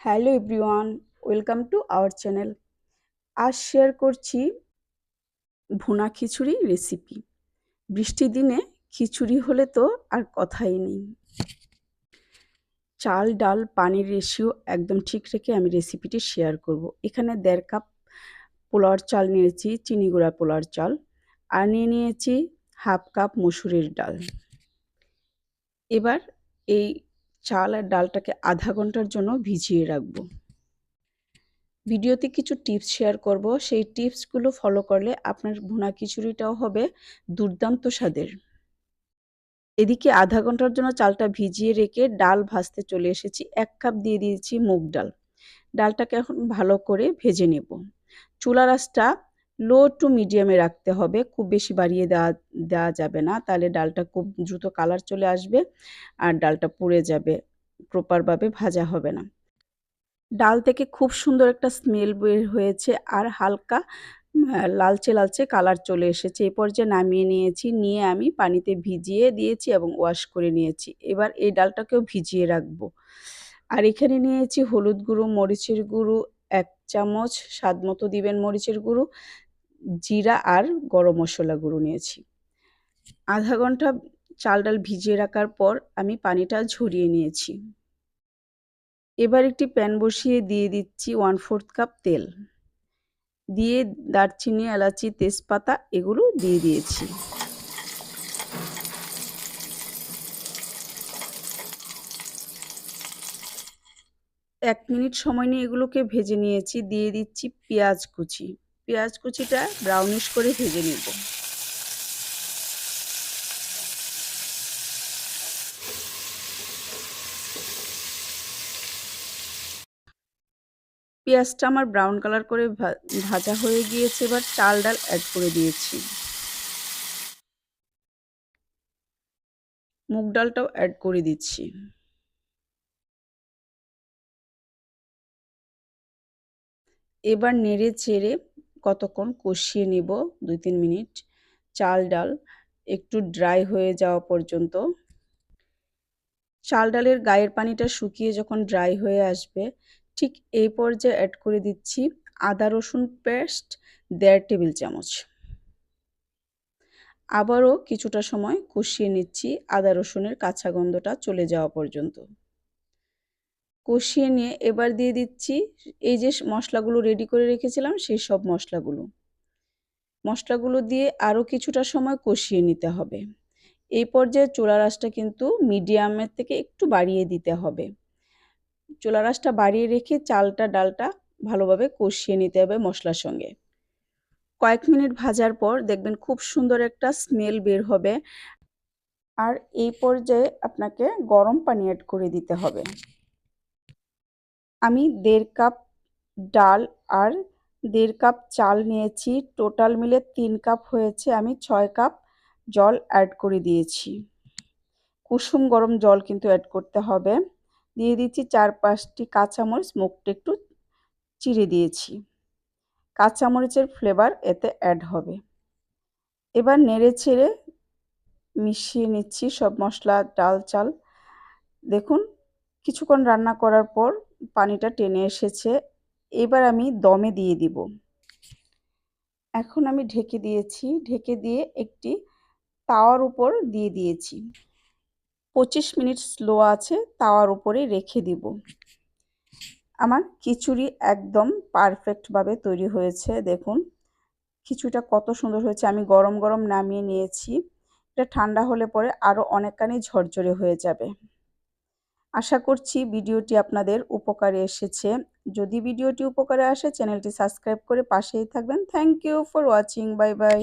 Hello everyone, welcome to our channel. আজ share করছি ভুনা খিচুড়ি রেসিপি। বৃষ্টির দিনে খিচুড়ি হলে তো আর কথাই নেই। চাল, ডাল, পানির রেশিও একদম ঠিক রেখে আমি রেসিপিটি শেয়ার করব। এখানে দেড় কাপ পোলাওয়ার চাল নিয়েছি, চিনি গুঁড়া পোলাওয়ার চাল। আর নিয়ে নিয়েছি হাফ কাপ মসুরের ডাল। এবার এই চাল আর ডালটাকে আধা ঘণ্টার জন্য ভিজিয়ে রাখব। ভিডিওতে কিছু টিপস শেয়ার করব। সেই টিপসগুলো ফলো করলে আপনার ভুনা খিচুড়িটাও হবে দুর্দান্ত স্বাদের। এদিকে আধা ঘণ্টার জন্য চালটা ভিজিয়ে রেখে ডাল ভাজতে চলে এসেছি। এক কাপ দিয়ে দিয়েছি মুগ ডাল। ডালটাকে এখন ভালো করে ভেজে নেব। চুলা রাসটা লো টু মিডিয়ামে রাখতে হবে, খুব বেশি বাড়িয়ে দেওয়া দেওয়া যাবে না। তাহলে ডালটা খুব দ্রুত কালার চলে আসবে আর ডালটা পুড়ে যাবে প্রপারভাবে ভাজা হবে না। ডাল থেকে খুব সুন্দর একটা স্মেল বের হয়েছে আর হালকা লালচে লালচে কালার চলে এসেছে। এ পর্যায়ে নামিয়ে নিয়েছি, নিয়ে আমি পানিতে ভিজিয়ে দিয়েছি এবং ওয়াশ করে নিয়েছি। এবার এই ডালটাকেও ভিজিয়ে রাখব। আর এখানে নিয়েছি হলুদ গুঁড়ো, মরিচের গুঁড়ো, এক চামচ, স্বাদ মতো দিবেন মরিচের গুঁড়ো। জিরা আর গরম মশলা গুঁড়ো নিয়েছি। আধা ঘণ্টা চাল ডাল ভিজিয়ে রাখার পর আমি পানিটা ঝরিয়ে নিয়েছি। এবার একটি প্যান বসিয়ে দিয়ে দিচ্ছি ওয়ান ফোর্থ কাপ তেল। দিয়ে দারচিনি, এলাচি, তেজপাতা এগুলো দিয়ে দিয়েছি। এক মিনিট সময় নিয়ে এগুলোকে ভেজে নিয়েছি। দিয়ে দিচ্ছি পেঁয়াজ কুচি। পেঁয়াজ কুচিটা ব্রাউনিশ করে ভেজে নেব। পেঁয়াজটা আমার ব্রাউন কালার করে ভাজা হয়ে গিয়েছে, এবার চাল ডাল অ্যাড করে দিয়েছি। মুগ ডালটাও অ্যাড করে দিচ্ছি। এবার নেড়ে চেড়ে কতক্ষণ কষিয়ে নিব? দুই তিন মিনিট। চাল, ডাল একটু ড্রাই হয়ে যাওয়া পর্যন্ত। চাল, ডালের গায়ের পানিটা শুকিয়ে যখন ড্রাই হয়ে আসবে, ঠিক এই পর্যায়ে অ্যাড করে দিচ্ছি আদা, রসুন পেস্ট, দেড় টেবিল চামচ। আবারও কিছুটা সময় কষিয়ে নিচ্ছি আদা, রসুনের কাঁচা গন্ধটা চলে যাওয়া পর্যন্ত। কষিয়ে নিয়ে এবার দিয়ে দিচ্ছি এই যে মশলাগুলো রেডি করে রেখেছিলাম, সেই সব মশলাগুলো। মশলাগুলো দিয়ে আরও কিছুটা সময় কষিয়ে নিতে হবে। এই পর্যায়ে চোলা রাসটা কিন্তু মিডিয়ামের থেকে একটু বাড়িয়ে দিতে হবে। চোলা রাসটা বাড়িয়ে রেখে চালটা, ডালটা ভালোভাবে কষিয়ে নিতে হবে মশলার সঙ্গে। কয়েক মিনিট ভাজার পর দেখবেন খুব সুন্দর একটা স্মেল বের হবে। আর এই পর্যায়ে আপনাকে গরম পানি অ্যাড করে দিতে হবে। আমি দেড় কাপ ডাল আর দেড় কাপ চাল নিয়েছি। টোটাল মিলে তিন কাপ হয়েছে। আমি ছয় কাপ জল অ্যাড করে দিয়েছি। কুসুম গরম জল কিন্তু অ্যাড করতে হবে। দিয়ে দিচ্ছি চার পাঁচটি কাঁচামরিচ। মুখটা একটু চিড়ে দিয়েছি। কাঁচামরিচের ফ্লেভার এতে অ্যাড হবে। এবার নেড়ে ছেড়ে মিশিয়ে নিচ্ছি সব মশলা, ডাল, চাল। দেখুন কিছুক্ষণ রান্না করার পর পানিটা টেনে এসেছে। এবার আমি দমে দিয়ে দিব। এখন আমি ঢেকে দিয়েছি। ঢেকে দিয়ে একটি তাওয়ার উপর দিয়ে দিয়েছি। পঁচিশ মিনিট স্লো আছে, তাওয়ার উপরে রেখে দিব। আমার খিচুড়ি একদম পারফেক্টভাবে তৈরি হয়েছে, দেখুন। খিচুড়িটা কত সুন্দর হয়েছে, আমি গরম গরম নামিয়ে নিয়েছি। এটা ঠান্ডা হলে পরে আরও অনেকখানি ঝরঝরে হয়ে যাবে। আশা করছি ভিডিওটি আপনাদের উপকারে এসেছে। যদি ভিডিওটি উপকারে আসে, চ্যানেলটি সাবস্ক্রাইব করে পাশেই থাকবেন। Thank you for watching bye bye